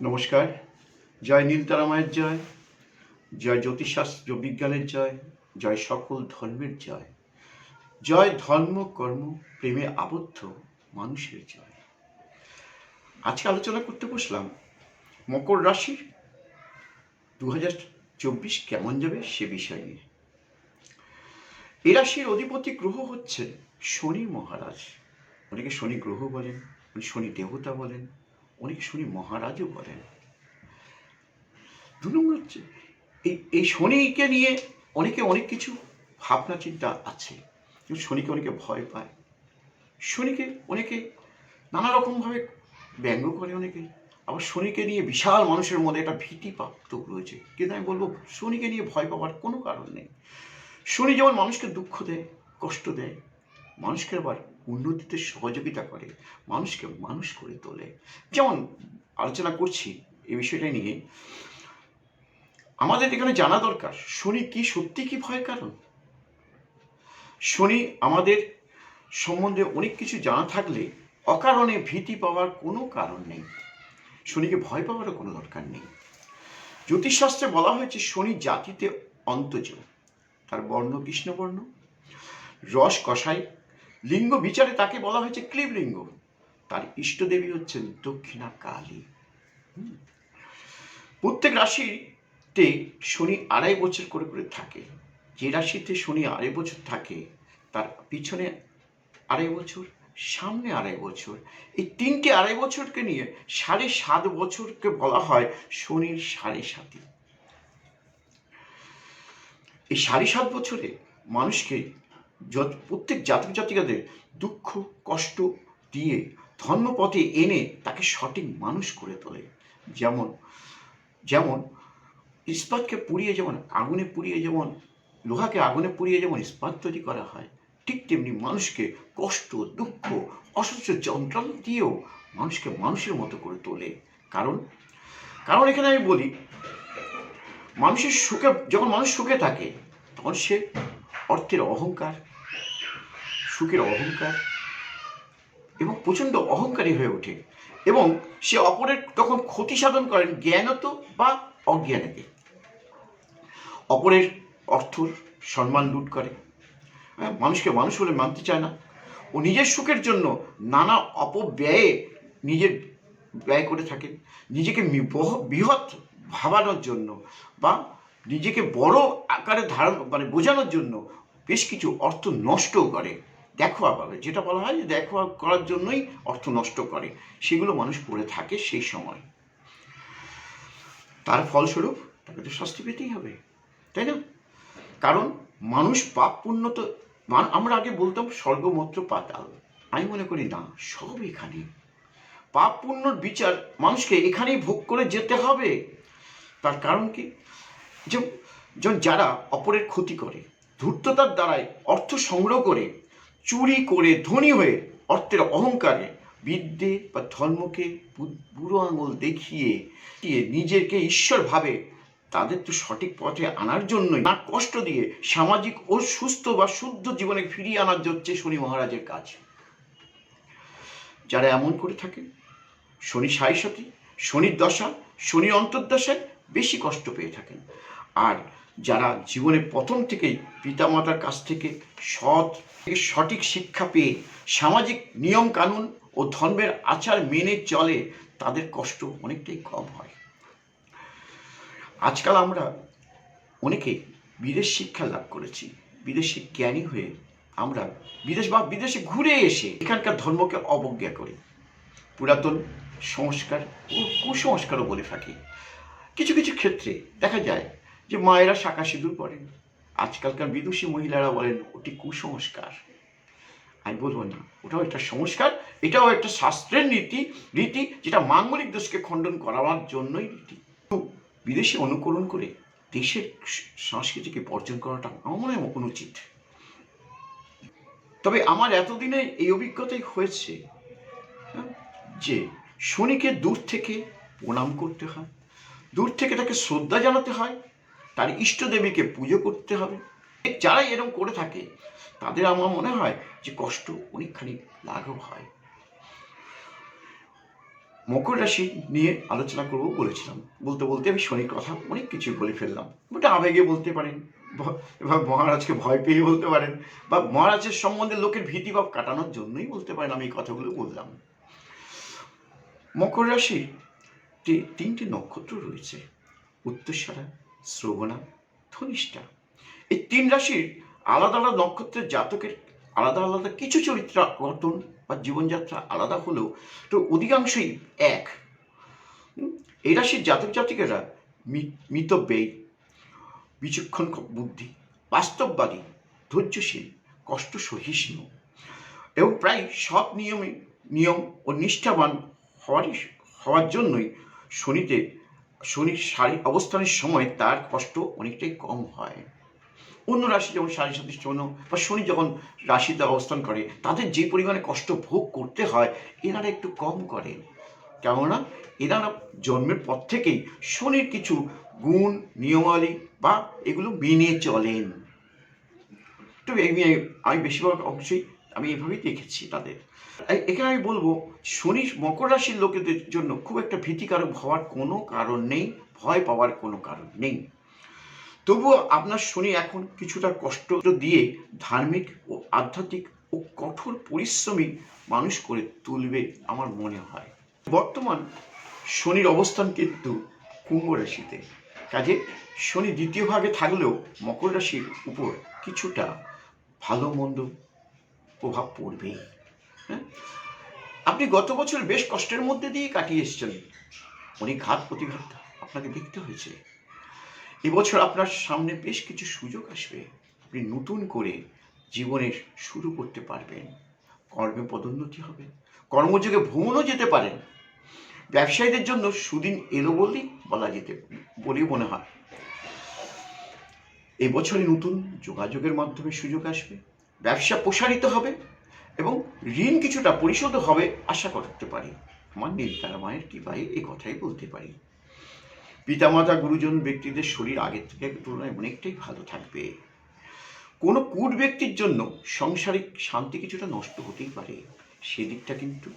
নমস্কার। জয় নীলতারা মায়ের জয় জয় জ্যোতিষশাস্ত্র বিজ্ঞানের জয় জয় সকল ধর্মের জয়। জয় ধর্ম, কর্ম, প্রেমে আবদ্ধ মানুষের জয়। আজকে আলোচনা করতে বসলাম মকর রাশির। দু চব্বিশ কেমন যাবে সে বিষয় নিয়ে। এ রাশির অধিপতি গ্রহ হচ্ছে শনি মহারাজ। অনেকে শনি গ্রহ বলেন শনি দেবতা বলেন। অনেকে শনি মহারাজও বলেন। দু নম্বর হচ্ছে, এই এই শনিকে নিয়ে অনেকে অনেক কিছু ভাবনা চিন্তা আছে, কিন্তু শনিকে অনেকে ভয় পায়। শনিকে অনেকে নানা রকমভাবে ব্যঙ্গ করে অনেকে। আবার শনিকে নিয়ে বিশাল মানুষের মধ্যে একটা ভীতি প্রাপ্ত রয়েছে। কিন্তু আমি বলব, শনিকে নিয়ে ভয় পাওয়ার কোনো কারণ নেই। শনি যেমন মানুষকে দুঃখ দেয়, কষ্ট দেয়, মানুষকে আবার উন্নতিতে সহযোগিতা করে, মানুষকে মানুষ করে তোলে। যেমন আলোচনা করছি এই বিষয়টা নিয়ে। আমাদের এখানে জানা দরকার, শনি কি সত্যি কি ভয় কারণ? শনি আমাদের সম্বন্ধে অনেক কিছু জানা থাকলে অকারণে ভীতি পাওয়ার কোনো কারণ নেই। শনিকে ভয় পাওয়ারও কোনো দরকার নেই। জ্যোতিষশাস্ত্রে বলা হয়েছে, শনি জাতিতে অন্তজ তার বর্ণ কৃষ্ণবর্ণ। রস কষাই লিঙ্গ বিচারে তাকে বলা হয়েছে ক্লীবলিঙ্গ। তার ইষ্টদেবী হচ্ছেন দক্ষিণা কালী। প্রত্যেক রাশিতে শনি আড়াই বছর করে করে থাকে। যে রাশিতে শনি আড়াই বছর থাকে, তার পিছনে আড়াই বছর, সামনে আড়াই বছর, এই তিনটি আড়াই বছরকে নিয়ে সাড়ে সাত বছরকে বলা হয় শনির সাড়ে সাতি এই সাড়ে সাত বছরে মানুষকে প্রত্যেক জাতক জাতিকাদের দুঃখ, কষ্ট দিয়ে ধর্মপথে এনে তাকে সঠিক মানুষ করে তোলে। যেমন যেমন ইস্পাতকে পুড়িয়ে যেমন আগুনে পুড়িয়ে যেমন, লোহাকে আগুনে পুড়িয়ে যেমন ইস্পাত তৈরি করা হয়, ঠিক তেমনি মানুষকে কষ্ট, দুঃখ, অসহ্য যন্ত্রণা দিয়েও মানুষকে মানুষের মতো করে তোলে। কারণ কারণ এখানে আমি বলি, মানুষের সুখে, যখন মানুষ সুখে থাকে, তখন সে অর্থের অহংকার সুখের অহংকার এবং প্রচণ্ড অহংকারী হয়ে ওঠে এবং সে অপরের তখন ক্ষতি সাধন করেন জ্ঞানত বা অজ্ঞানেতে। অপরের অর্থ সম্মান লুট করে। হ্যাঁ, মানুষকে মানুষ বলে মানতে চায় না। ও নিজের সুখের জন্য নানা অপব্যয়ে নিজের ব্যয় করে থাকেন নিজেকে বহ- বৃহৎ ভাবানোর জন্য বা নিজেকে বড় আকারে ধারণ মানে বোঝানোর জন্য বেশ কিছু অর্থ নষ্টও করে। দেখো পাবে যেটা বলা হয় যে দেখোয়া করার জন্যই অর্থ নষ্ট করে। সেগুলো মানুষ করে থাকে সেই সময়। তার ফলস্বরূপ তাকে তো শাস্তি পেতেই হবে, তাই না? কারণ মানুষ পাপ পুণ্য তো আমরা আগে বলতাম স্বর্গমত্র পাতাল। আমি মনে করি না, সব এখানে। পাপ পুণ্যর বিচার মানুষকে এখানেই ভোগ করে যেতে হবে। তার কারণ কি? যে যারা অপরের ক্ষতি করে, ধূর্ততার দ্বারাই অর্থ সংগ্রহ করে চুরি করে ধনী হয়ে অর্থের অহংকারে বিদ্যে বা ধর্মকে বুড়ো আঙুল দেখিয়ে নিজেকে ঈশ্বর ভাবে তাদের তো সঠিক পথে আনার জন্যই। না কষ্ট দিয়ে সামাজিক ও সুস্থ বা শুদ্ধ জীবনে ফিরিয়ে আনার হচ্ছে শনি মহারাজের কাজ। যারা এমন করে থাকে, শনি সাই সাথী শনির দশা, শনি অন্তর্দশায় বেশি কষ্ট পেয়ে থাকেন। আর যারা জীবনে প্রথম থেকেই পিতামাতার কাছ থেকে সৎ, সঠিক শিক্ষা পেয়ে সামাজিক নিয়ম কানুন ও ধর্মের আচার মেনে চলে, তাদের কষ্ট অনেকটাই কম হয়। আজকাল আমরা অনেকে বিদেশ শিক্ষা লাভ করেছি। বিদেশি জ্ঞানী হয়ে আমরা বিদেশ বা বিদেশে ঘুরে এসে এখানকার ধর্মকে অবজ্ঞা করি। পুরাতন সংস্কার ও কুসংস্কারও বলে থাকি। কিছু কিছু ক্ষেত্রে দেখা যায় যে মায়েরা শাঁকা সিঁদুর পরেন। আজকালকার বিদুষী মহিলারা বলেন ওটি কুসংস্কার। আমি বলব না ওটাও একটা সংস্কার এটাও একটা শাস্ত্রের নীতি রীতি যেটা মাঙ্গলিক দোষকে খণ্ডন করার জন্যই রীতি। বিদেশে অনুকরণ করে দেশের সংস্কৃতিকে বর্জন করাটা আমার মনে হয় অনুচিত তবে আমার এতদিনে এই অভিজ্ঞতাই হয়েছে হ্যাঁ, যে শনিকে দূর থেকে প্রণাম করতে হয় দূর থেকে তাকে শ্রদ্ধা জানাতে হয় তার ইষ্টদেবীকে পুজো করতে হবে। যারা এরকম করে থাকে, তাদের আমার মনে হয় যে কষ্ট অনেকখানি লাঘব হয়। মকর রাশি নিয়ে আলোচনা করব বলেছিলাম। বলতে বলতে আমি শনির কথা অনেক কিছু বলে ফেললাম। ওটা আবেগে বলতে পারেন এবার মহারাজকে ভয় পেয়ে বলতে পারেন, বা মহারাজের সম্বন্ধে লোকের ভীতিভাব কাটানোর জন্যই বলতে পারেন আমি এই কথাগুলো বললাম। মকর রাশি তিনটি নক্ষত্র রয়েছে। উত্তর উত্তরসারা শ্রবণা, ধনিষ্ঠা। এই তিন রাশির আলাদা আলাদা নক্ষত্রের জাতকের আলাদা আলাদা কিছু চরিত্র গঠন বা জীবনযাত্রা আলাদা হলেও তো অধিকাংশই এক। এই রাশির জাতক জাতিকেরা মিতব্যয়ী বিচক্ষণ বুদ্ধি, বাস্তববাদী, ধৈর্যশীল, কষ্ট সহিষ্ণু এবং প্রায় সব নিয়মে, নিয়ম ও নিষ্ঠাবান হওয়ারই, হওয়ার জন্যই শনিতে শনির সারি অবস্থানের সময় তার কষ্ট অনেকটাই কম হয়। অন্য রাশি যেমন সাড়ে সাতিশ বা শনি যখন রাশিতে অবস্থান করে, তাদের যে পরিমাণে কষ্ট ভোগ করতে হয়, এনারা একটু কম করেন। কেননা, এনারা জন্মের পর থেকেই শনির কিছু গুণ, নিয়মাবলী বা এগুলো মেনে চলেন। তো আমি আমি বেশিরভাগ অংশই আমি এভাবেই দেখেছি তাদের। এখানে আমি বলব, শনি মকর রাশির লোকেদের জন্য খুব একটা ভীতিকারক হওয়ার কোনো কারণ নেই, ভয় পাওয়ার কোনো কারণ নেই। তবুও আপনার শনি এখন কিছুটা কষ্ট দিয়ে ধার্মিক ও আধ্যাত্মিক ও কঠোর পরিশ্রমী মানুষ করে তুলবে আমার মনে হয়। বর্তমান শনির অবস্থান কিন্তু কুম্ভ রাশিতে। কাজে শনি দ্বিতীয় ভাগে থাকলেও মকর রাশির উপর কিছুটা ভালো মন্দ প্রভাব পড়বেই। হ্যাঁ? আপনি গত বছর বেশ কষ্টের মধ্যে দিয়ে কাটিয়ে এসেছেন। অনেক ঘাত প্রতিঘাত আপনাকে দেখতে হয়েছে। এবছর আপনার সামনে বেশ কিছু সুযোগ আসবে। আপনি নতুন করে জীবনের শুরু করতে পারবেন। কর্মে পদোন্নতি হবে। কর্মযোগে ভ্রমণও যেতে পারেন ব্যবসায়ীদের জন্য সুদিন এলো বলেই বলা যেতে, বলেই মনে হয়। এবছরে নতুন যোগাযোগের মাধ্যমে সুযোগ আসবে। ব্যবসা প্রসারিত হবে এবং ঋণ কিছুটা পরিশোধ হবে আশা করতে পারি। আমার নীলতারা মায়ের কৃপায় এই কথাই বলতে পারি। পিতামাতা, গুরুজন ব্যক্তিদের শরীর আগের থেকে তুলনায় অনেকটাই ভালো থাকবে। কোনো কূট ব্যক্তির জন্য সংসারিক শান্তি কিছুটা নষ্ট হতেই পারে। সেই দিকটা কিন্তু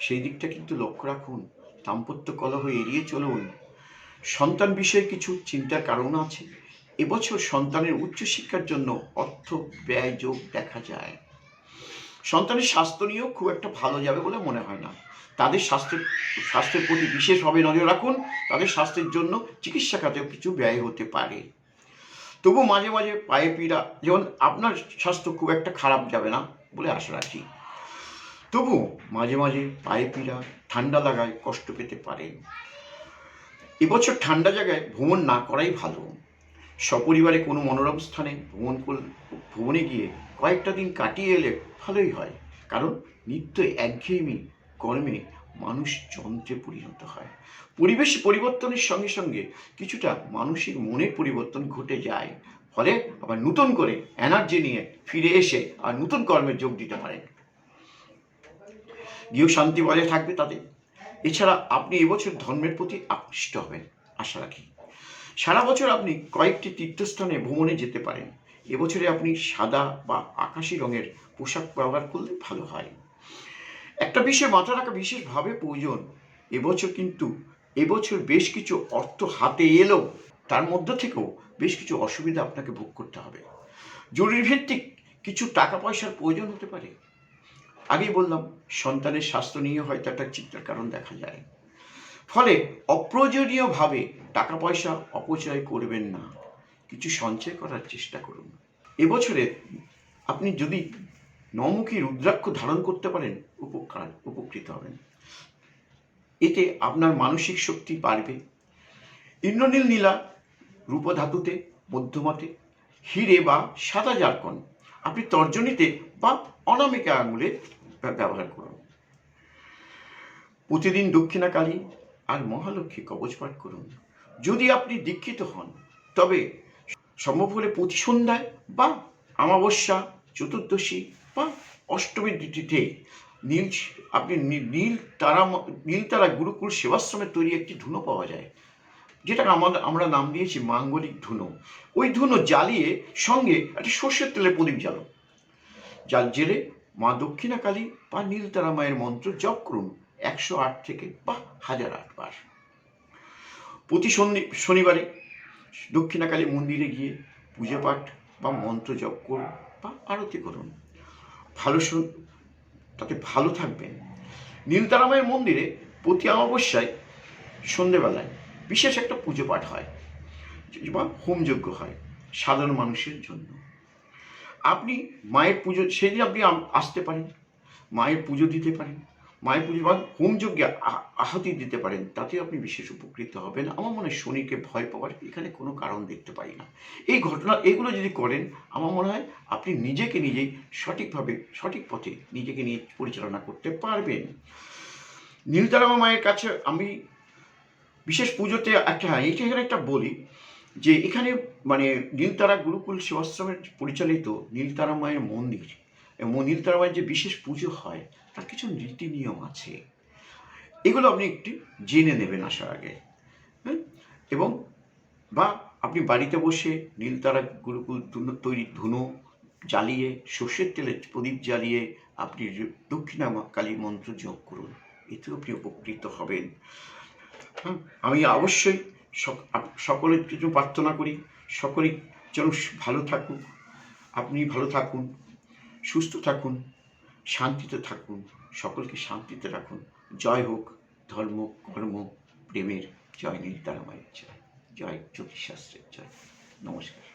সেই দিকটা কিন্তু লক্ষ্য রাখুন। দাম্পত্য কলহ এড়িয়ে চলুন। সন্তান বিষয়ে কিছু চিন্তার কারণ আছে। এবছর সন্তানের উচ্চশিক্ষার জন্য অর্থ ব্যয় যোগ দেখা যায়। সন্তানের স্বাস্থ্য নিয়েও খুব একটা ভালো যাবে বলে মনে হয় না। তাদের স্বাস্থ্যের স্বাস্থ্যের প্রতি বিশেষভাবে নজর রাখুন। তাদের স্বাস্থ্যের জন্য চিকিৎসা খাতেও কিছু ব্যয় হতে পারে। তবু মাঝে মাঝে পায়ে পীড়া, যেমন আপনার স্বাস্থ্য খুব একটা খারাপ যাবে না বলে আশা রাখি। তবু মাঝে মাঝে পায়ে পীড়া, ঠান্ডা লাগায় কষ্ট পেতে পারেন। এবছর ঠান্ডা জায়গায় ভ্রমণ না করাই ভালো। সপরিবারে কোনো মনোরম স্থানে ভ্রমণ করলে ভ্রমণে গিয়ে কয়েকটা দিন কাটিয়ে এলে ভালোই হয়। কারণ নিত্য একঘেয়েমি কর্মে মানুষ যন্ত্রে পরিণত হয়। পরিবেশ পরিবর্তনের সঙ্গে সঙ্গে কিছুটা মানুষের মনের পরিবর্তন ঘটে যায়। ফলে আবার নতুন করে এনার্জি নিয়ে ফিরে এসে আর নতুন কর্মে যোগ দিতে পারেন। গৃহ শান্তি বজায় থাকবে তাদের এছাড়া আপনি এবছর ধর্মের প্রতি আকৃষ্ট হবেন, আশা রাখি। সারা বছর আপনি কয়েকটি তীর্থস্থানে ভ্রমণে যেতে পারেন। এবছরে আপনি সাদা বা আকাশি রঙের পোশাক ব্যবহার করলে ভালো হয়। একটা বিষয় মাথা রাখা বিশেষভাবে প্রয়োজন, এবছর কিন্তু, এবছর বেশ কিছু অর্থ হাতে এলেও তার মধ্য থেকেও বেশ কিছু অসুবিধা আপনাকে ভোগ করতে হবে। জরুরি ভিত্তিক কিছু টাকা পয়সার প্রয়োজন হতে পারে। আগেই বললাম, সন্তানের স্বাস্থ্য নিয়ে হয়তো একটা চিন্তার কারণ দেখা যায়। ফলে অপ্রয়োজনীয়ভাবে টাকা পয়সা অপচয় করবেন না। কিছু সঞ্চয় করার চেষ্টা করুন। এবছরে আপনি যদি নমুখী রুদ্রাক্ষ ধারণ করতে পারেন, উপকার, উপকৃত হবেন। এতে আপনার মানসিক শক্তি বাড়বে। ইন্দ্রনীল নীলা, রূপধাতুতে, মধ্যমাতে, হিরে বা সাদা জারকন, আপনি তর্জনীতে বা অনামিকা আঙুলে ব্যবহার করুন। প্রতিদিন দক্ষিণাকালী আর মহালক্ষ্মী কবচ পাঠ করুন। যদি আপনি দীক্ষিত হন, তবে সম্ভব হলে প্রতি সন্ধ্যায় বা অমাবস্যা, চতুর্দশী বা অষ্টমীর তিথিতে নীল আপনি নীল তারা নীল তারা গুরুকুল সেবাশ্রমে তৈরি একটি ধুনো পাওয়া যায়। যেটাকে আমাদের আমরা নাম দিয়েছি মাঙ্গলিক ধুনো। ওই ধুনো জ্বালিয়ে সঙ্গে একটা সর্ষের তেলের প্রদীপ জ্বালো। জাল জেলে মা দক্ষিণাকালী বা নীলতারা মায়ের মন্ত্র জপ করুন। একশো আট থেকে বা হাজার আট বার। প্রতি শনি শনিবারে দক্ষিণাকালী মন্দিরে গিয়ে পুজো পাঠ বা মন্ত্র জপ করুন বা আরতি করুন। ভালো তাতে ভালো থাকবেন। নীলতারামায়ের মন্দিরে প্রতি অমাবস্যায় সন্ধেবেলায় বিশেষ একটা পুজো পাঠ হয় বা হোমযজ্ঞ হয় সাধারণ মানুষের জন্য। আপনি মায়ের পুজো সেদিন আপনি আসতে পারেন, মায়ের পুজো দিতে পারেন মায়ের পুজো বা হোমযজ্ঞে আহ- আহুতি দিতে পারেন। তাতে আপনি বিশেষ উপকৃত হবেন। আমার মনে হয় শনিকে ভয় পাওয়ার এখানে কোনো কারণ দেখতে পাই না। এই ঘটনা, এগুলো যদি করেন, আমার মনে হয় আপনি নিজেকে নিজেই সঠিকভাবে, সঠিক পথে নিজেকে নিয়ে পরিচালনা করতে পারবেন। নীলতারামা মায়ের কাছে আমি বিশেষ পুজোতে একটা, এইটা এখানে একটা বলি যে এখানে মানে নীলতারা গুরুকুল সেবাশ্রমের পরিচালিত নীলতারা মায়ের মন্দির নীলতারা মায়ের যে বিশেষ পুজো হয় তার কিছু নীতি নিয়ম আছে। এগুলো আপনি একটু জেনে নেবেন আসার আগে। হ্যাঁ? এবং বা আপনি বাড়িতে বসে নীলতারা গুরুকুল তৈরি ধুনো জ্বালিয়ে সর্ষের তেলে প্রদীপ জ্বালিয়ে আপনি দক্ষিণা কালী মন্ত্র যোগ করুন এতেও আপনি উপকৃত হবেন। হ্যাঁ, আমি অবশ্যই সকলের জন্য প্রার্থনা করি সকলেই যেন ভালো থাকুক আপনি ভালো থাকুন। সুস্থ থাকুন, শান্তিতে থাকুন, সকলকে শান্তিতে রাখুন। জয় হোক, ধর্ম, কর্ম, প্রেমের জয় নীল তারামায়ের জয় জয় জ্যোতিষশাস্ত্রের জয়। নমস্কার।